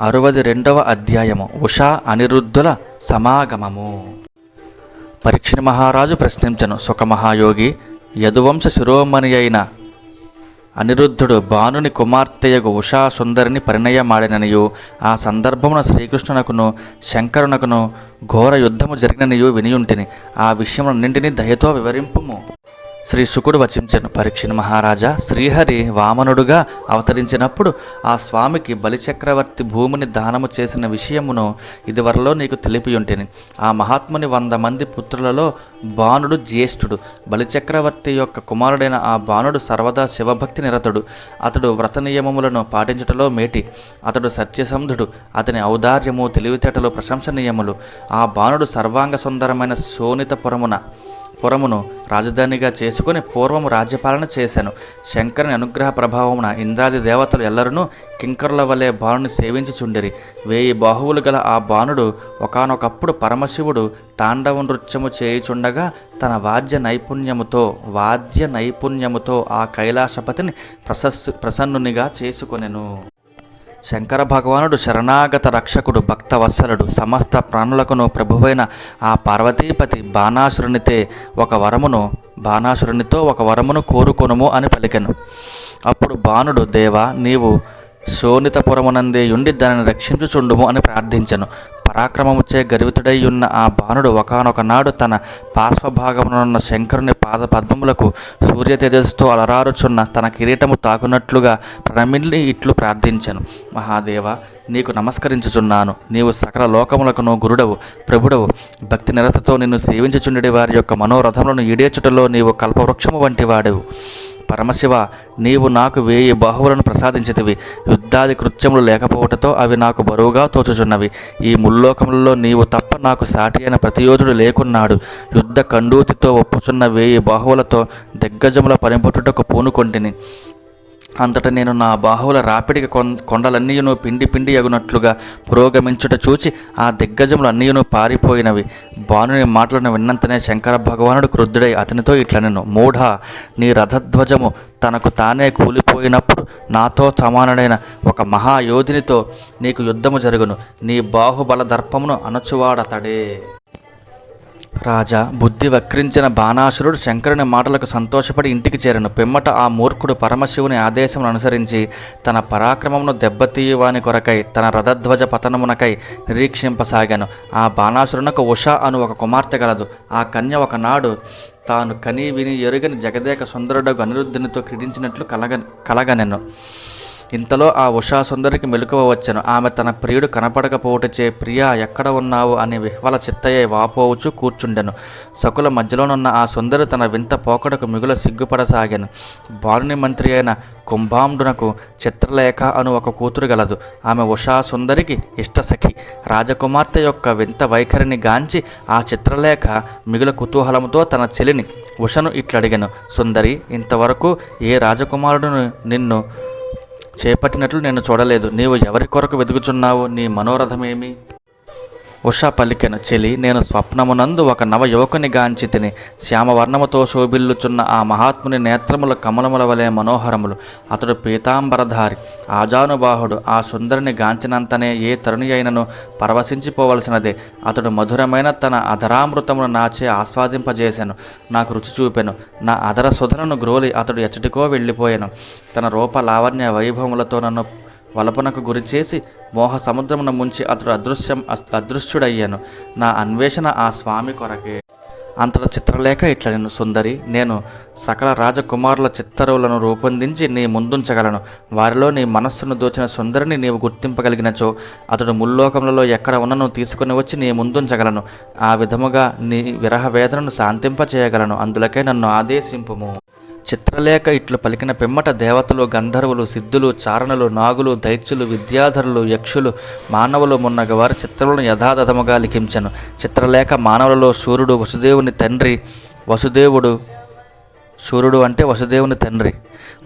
అరవది రెండవ అధ్యాయము. ఉషా అనిరుద్ధుల సమాగమము. పరీక్షణ మహారాజు ప్రశ్నించను సుఖమహాయోగి యదువంశ శిరోమణి అయిన అనిరుద్ధుడు బాణుని కుమార్తెయగు ఉషా సుందరిని పరిణయమాడిననియు ఆ సందర్భమున శ్రీకృష్ణునకును శంకరునకును ఘోర యుద్ధము జరిగిననియు వినియుంటిని. ఆ విషయములన్నింటినీ దయతో వివరింపుము. శ్రీ శుకుడు వచించను పరీక్షణ మహారాజా. శ్రీహరి వామనుడుగా అవతరించినప్పుడు ఆ స్వామికి బలిచక్రవర్తి భూమిని దానము చేసిన విషయమును ఇదివరలో నీకు తెలిపి ఆ మహాత్ముని వంద మంది పుత్రులలో బాణుడు జ్యేష్ఠుడు. బలిచక్రవర్తి యొక్క కుమారుడైన ఆ బాణుడు సర్వదా శివభక్తి నిరతుడు. అతడు వ్రత నియమములను పాటించుటలో మేటి. అతడు సత్యసంధుడు. అతని ఔదార్యము తెలివితేటలు ప్రశంసనీయములు. ఆ బాణుడు సర్వాంగ సుందరమైన శోణితపురమున పురమును రాజధానిగా చేసుకుని పూర్వము రాజ్యపాలన చేశాను. శంకరుని అనుగ్రహ ప్రభావమున ఇంద్రాది దేవతలు ఎల్లరూ కింకరుల వలె బాణుని సేవించుచుండిరి. వేయి బాహువులు గల ఆ బాణుడు ఒకానొకప్పుడు పరమశివుడు తాండవ నృత్యము చేయుచుండగా తన వాద్య నైపుణ్యముతో వాద్య నైపుణ్యముతో ఆ కైలాసపతిని ప్రశస్సు ప్రసన్నునిగా చేసుకొనెను. శంకర భగవానుడు శరణాగత రక్షకుడు భక్తవత్సలుడు సమస్త ప్రాణులకును ప్రభువైన ఆ పార్వతీపతి బాణాసురునితే ఒక వరమును బాణాసురునితో ఒక వరమును కోరుకొనుము అని పలికెను. అప్పుడు బాణుడు దేవా నీవు శోణితపురమునందే ఉండి దానిని రక్షించుచుండుము అని ప్రార్థించను. పరాక్రమముచే గర్వితుడై ఉన్న ఆ బాణుడు ఒకనొక నాడు తన పార్శ్వభాగమునున్న శంకరుని పాద పద్మములకు సూర్య తేజస్సుతో అలరారుచున్న తన కిరీటము తాకునట్లుగా ప్రణమిల్లి ఇట్లు ప్రార్థించను. మహాదేవ నీకు నమస్కరించుచున్నాను. నీవు సకల లోకములకును గురుడవు ప్రభుడవు. భక్తి నిరతతో నిన్ను సేవించుచుండడి వారి యొక్క మనోరథములను ఈడేచుటలో నీవు కల్పవృక్షము వంటి వాడవు పరమశివ నీవు నాకు వేయి బాహువులను ప్రసాదించితివి. యుద్ధాది కృత్యములు లేకపోవటతో అవి నాకు బరువుగా తోచుచున్నవి. ఈ ముల్లోకములలో నీవు తప్ప నాకు సాటి అయిన ప్రతియోధుడు లేకున్నాడు. యుద్ధ కండూతితో ఒప్పుచున్న వేయి బాహువులతో దిగ్గజముల పనిపట్టుటకు పూనుకొంటిని. అంతట నేను నా బాహువుల రాపిడికి కొం కొండలన్నీయును పిండి పిండి అగునట్లుగా పురోగమించుట చూచి ఆ దిగ్గజములు అన్నీయును పారిపోయినవి. బాణుని మాటలను విన్నంతనే శంకర భగవానుడు క్రుద్ధుడై అతనితో ఇట్లనెను మూఢ నీ రథధ్వజము తనకు తానే కూలిపోయినప్పుడు నాతో సమానుడైన ఒక మహాయోధినితో నీకు యుద్ధము జరుగును. నీ బాహుబల దర్పమును అణచువాడతడే. రాజా బుద్ధి వక్రించిన బాణాసురుడు శంకరుని మాటలకు సంతోషపడి ఇంటికి చేరను. పిమ్మట ఆ మూర్ఖుడు పరమశివుని ఆదేశమును అనుసరించి తన పరాక్రమమును దెబ్బతీయువాని కొరకై తన రథధ్వజ పతనమునకై నిరీక్షింపసాగాను. ఆ బాణాసురునకు ఉషా అను ఒక కుమార్తె గలదు. ఆ కన్య ఒకనాడు తాను కని విని ఎరుగని జగదేక సుందరుడకు అనిరుద్ధునితో క్రీడించినట్లు కలగ కలగనెను. ఇంతలో ఆ ఉషా సుందరికి మెలకువ వచ్చను. ఆమె తన ప్రియుడు కనపడకపోవటచే ప్రియా ఎక్కడ ఉన్నావు? అని విహ్వల చిత్తయ్య వాపోవచ్చు కూర్చుండెను. సకుల మధ్యలోనున్న ఆ సుందరి తన వింత పోకడకు మిగుల సిగ్గుపడసాగాను. బాలుని మంత్రి అయిన కుంభాండునకు చిత్రలేఖ అను ఒక కూతురు గలదు. ఆమె ఉషా సుందరికి ఇష్టసఖి. రాజకుమార్తె యొక్క వింత వైఖరిని గాంచి ఆ చిత్రలేఖ మిగుల కుతూహలంతో తన చెలిని ఉషను ఇట్లడిగాను. సుందరి ఇంతవరకు ఏ రాజకుమారుడును నిన్ను చేపట్టినట్లు నేను చూడలేదు. నీవు ఎవరి కొరకు వెతుకుచున్నావు? నీ మనోరథమేమి ఉష పలికెను చెలి నేను స్వప్నమునందు ఒక నవ యువకుని గాంచి తిని శ్యామవర్ణముతో శోభిల్లుచున్న ఆ మహాత్ముని నేత్రముల కమలముల వలె మనోహరములు. అతడు పీతాంబరధారి ఆజానుబాహుడు ఆ సుందరిని గాంచినంతనే ఏ తరుణి అయినను పరవశించిపోవలసినదే. అతడు మధురమైన తన అధరామృతమును నాచే ఆస్వాదింపజేశాను నాకు రుచి చూపెను. నా అధర సుధనను గ్రోలి అతడు ఎచ్చటికో వెళ్ళిపోయాను. తన రూప లావణ్య వైభవములతో నన్ను వలపనకు గురిచేసి మోహ సముద్రమున ముంచి అతడు అదృశ్యం అదృశ్యుడయ్యాను. నా అన్వేషణ ఆ స్వామి కొరకే. అంతట చిత్రలేఖ ఇట్లను సుందరి నేను సకల రాజకుమారుల చిత్తరువులను రూపొందించి నీ ముందుంచగలను. వారిలో నీ మనస్సును దోచిన సుందరిని నీవు గుర్తింపగలిగినచో అతడు ముల్లోకములలో ఎక్కడ ఉన్నను తీసుకుని వచ్చి నీ ముందుంచగలను. ఆ విధముగా నీ విరహ వేదనను శాంతింపచేయగలను. అందులకే నన్ను ఆదేశింపుము. చిత్రలేఖ ఇట్లు పలికిన పిమ్మట దేవతలు గంధర్వులు సిద్ధులు చారణులు నాగులు దైత్యులు విద్యాధరులు యక్షులు మానవులు మున్నగ వారి చిత్రములను యథాతథముగా లిఖించను. చిత్రలేఖ మానవులలో సూర్యుడు వసుదేవుని తండ్రి వసుదేవుడు సూర్యుడు అంటే వసుదేవుని తండ్రి.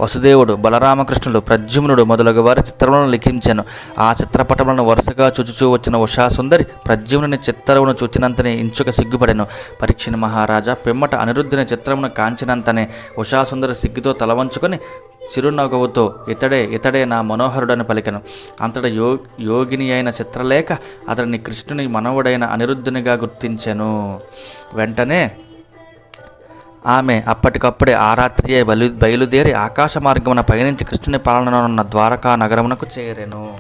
వసుదేవుడు బలరామకృష్ణుడు ప్రద్యుమ్నుడు మొదలగు వారి చిత్రములను లిఖించాను. ఆ చిత్రపటములను వరుసగా చూచుచూ వచ్చిన ఉషాసుందరి ప్రద్యుమ్నుని చిత్తరువును చూచినంతనే ఇంచుక సిగ్గుపడెను. పరీక్షణ మహారాజా పిమ్మట అనిరుద్ధుని చిత్రమును కాంచినంతనే ఉషాసుందరి సిగ్గుతో తలవంచుకొని చిరునగవుతో ఇతడే ఇతడే నా మనోహరుడని పలికను. అంతటా యో యోగిని అయిన చిత్రలేఖ అతడిని కృష్ణుని మనవుడైన అనిరుద్ధునిగా గుర్తించెను. వెంటనే ఆమె అప్పటికప్పుడే ఆ రాత్రియే బయలు బయలుదేరి ఆకాశ మార్గమున పయనించి కృష్ణుని పాలననున్న ద్వారకా నగరమునకు చేరెను.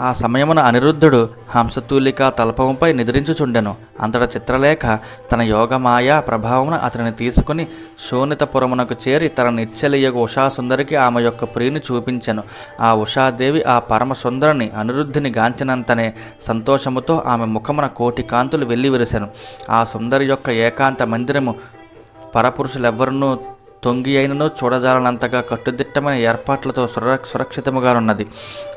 ఆ సమయమున అనిరుద్ధుడు హంసతూలిక తలపముపై నిద్రించుచుండెను. అంతట చిత్రలేఖ తన యోగమాయా ప్రభావమున అతనిని తీసుకుని శోణితపురమునకు చేరి తన నిచ్చలియగు ఉషాసుందరికి ఆమె యొక్క ప్రియుని చూపించెను. ఆ ఉషాదేవి ఆ పరమ సుందరిని అనిరుద్ధిని గాంచినంతనే సంతోషముతో ఆమె ముఖమున కోటి కాంతులు వెల్లివిరిసెను. ఆ సుందరి యొక్క ఏకాంత మందిరము పరపురుషులెవ్వరూ తొంగి అయినను చూడజాలనంతగా కట్టుదిట్టమైన ఏర్పాట్లతో సుర సురక్షితముగానున్నది.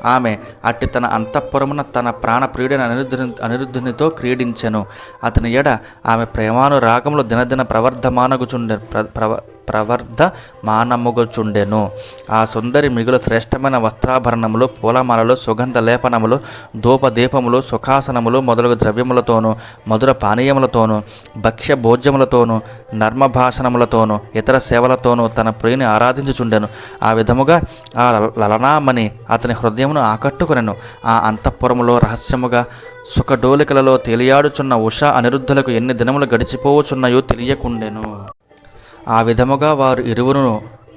ఆమె అట్టి తన అంతఃపురమున తన ప్రాణప్రియుడైన అనిరుద్ధుని అనిరుద్ధునితో క్రీడించెను. అతని ఎడ ఆమె ప్రేమానురాగములు దినదిన ప్రవర్ధమానగుచుండె ప్ర ప్రవ ప్రవర్ధ మానముగుచుండెను ఆ సుందరి మిగులు శ్రేష్టమైన వస్త్రాభరణములు పూలమాలలు సుగంధ లేపనములు ధూపదీపములు సుఖాసనములు మొదలగు ద్రవ్యములతోనూ మధుర పానీయములతోనూ భక్ష్య భోజ్యములతోనూ నర్మభాషణములతోనూ ఇతర సేవల సేవలతోనూ తన ప్రియుని ఆరాధించుచుండెను. ఆ విధముగా ఆ లలనామణి అతని హృదయమును ఆకట్టుకునెను. ఆ అంతఃపురములో రహస్యముగా సుఖడోలికలలో తేలియాడుచున్న ఉష అనిరుద్ధులకు ఎన్ని దినములు గడిచిపోవచున్నాయో తెలియకుండెను. ఆ విధముగా వారు ఇరువురును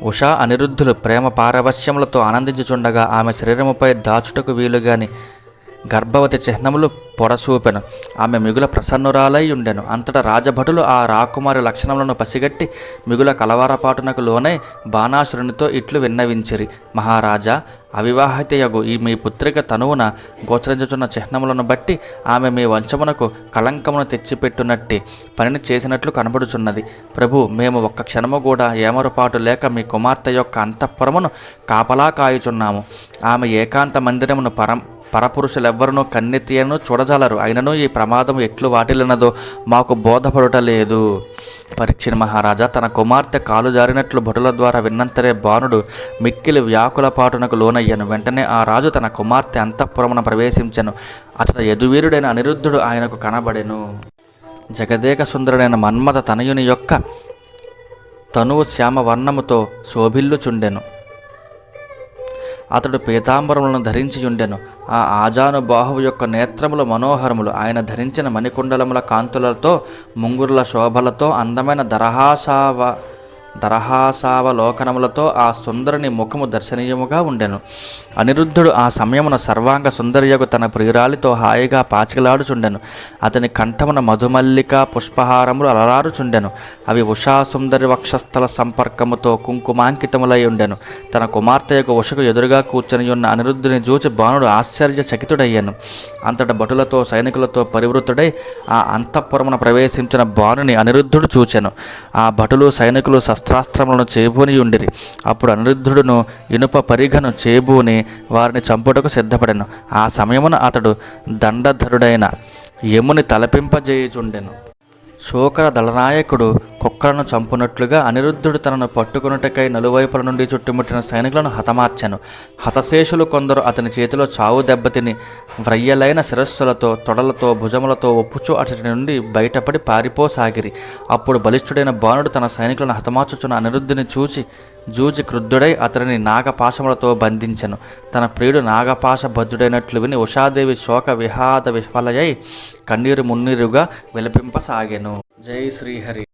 ఉషా అనిరుద్ధులు ప్రేమ పారవశ్యములతో ఆనందించుచుండగా ఆమె శరీరముపై దాచుటకు వీలుగాని గర్భవతి చిహ్నములు పొడసూపెను. ఆమె మిగుల ప్రసన్నురాలై ఉండెను. అంతటా రాజభటులు ఆ రాకుమారి లక్షణములను పసిగట్టి మిగుల కలవరపాటునకు లోనై బాణాసురునితో ఇట్లు విన్నవించిరి. మహారాజా అవివాహితయగు ఈ మీ పుత్రిక తనువున గోచరించుచున్న చిహ్నములను బట్టి ఆమె మీ వంశమునకు కళంకమును తెచ్చిపెట్టునట్టి పనిని చేసినట్లు కనబడుచున్నది. ప్రభు మేము ఒక్క క్షణము కూడా ఏమరుపాటు లేక మీ కుమార్తె యొక్క అంతఃపురమును కాపలా కాయుచున్నాము. ఆమె ఏకాంత మందిరమును పరం పరపురుషులెవ్వరునూ కన్నెత్తియను చూడజాలరు. అయినను ఈ ప్రమాదం ఎట్లు వాటిల్లినదో మాకు బోధపడుట లేదు. పరీక్షణ మహారాజా తన కుమార్తె కాలు జారినట్లు భటుల ద్వారా విన్నంతరే బాణుడు మిక్కిలి వ్యాకుల పాటునకు లోనయ్యను. వెంటనే ఆ రాజు తన కుమార్తె అంతఃపురమున ప్రవేశించను. అతడు యదువీరుడైన అనిరుద్ధుడు ఆయనకు కనబడెను. జగదేక సుందరుడైన మన్మథ తనయుని యొక్క తనువు శ్యామ వర్ణముతో శోభిల్లుచుండెను. అతడు పీతాంబరములను ధరించి ఉండెను ఆ ఆజాను బాహువు యొక్క నేత్రములు మనోహరములు ఆయన ధరించిన మణికుండలముల కాంతులతో ముంగురుల శోభలతో అందమైన దరహాసావ దరహాసావలోకనములతో ఆ సుందరుని ముఖము దర్శనీయముగా ఉండెను. అనిరుద్ధుడు ఆ సమయమున సర్వాంగ సుందర్యకు తన ప్రియురాలితో హాయిగా పాచికలాడుచుండెను. అతని కంఠమున మధుమల్లిక పుష్పహారములు అలరారుచుండెను. అవి ఉషా సుందరి వక్షస్థల సంపర్కముతో కుంకుమాంకితములై ఉండెను. తన కుమార్తె యొక్క ఉషకు ఎదురుగా కూర్చొని ఉన్న అనిరుద్ధుని చూచి బాణుడు ఆశ్చర్యచకితుడయ్యను. అంతట భటులతో సైనికులతో పరివృతుడై ఆ అంతఃపురమున ప్రవేశించిన బాణుని అనిరుద్ధుడు చూచెను. ఆ భటులు సైనికులు శస్త్రాస్త్రములను చేబూని ఉండిరి. అప్పుడు అనిరుద్ధుడును ఇనుప పరిఘను చేబూని వారిని చంపుటకు సిద్ధపడెను. ఆ సమయమున అతడు దండధరుడైన యముని తలపింపజేయుచుండెను. శోకర దళనాయకుడు కుక్కలను చంపునట్లుగా అనిరుద్ధుడు తనను పట్టుకొనుటకై నలువైపుల నుండి చుట్టుముట్టిన సైనికులను హతమార్చెను. హతశేషులు కొందరు అతని చేతిలో చావు దెబ్బతిని వ్రయ్యలైన శిరస్సులతో తొడలతో భుజములతో ఒప్పుచూ అతడి నుండి బయటపడి పారిపోసాగిరి. అప్పుడు బలిష్ఠుడైన బాణుడు తన సైనికులను హతమార్చుచున్న అనిరుద్ధుని చూచి జూచి క్రుద్ధుడై అతనిని నాగపాశములతో బంధించెను. తన ప్రియుడు నాగపాశ బద్ధుడైనట్లు విని ఉషాదేవి శోక విహాద విఫలయై కన్నీరు మున్నీరుగా విలపింపసాగెను. జై శ్రీహరి.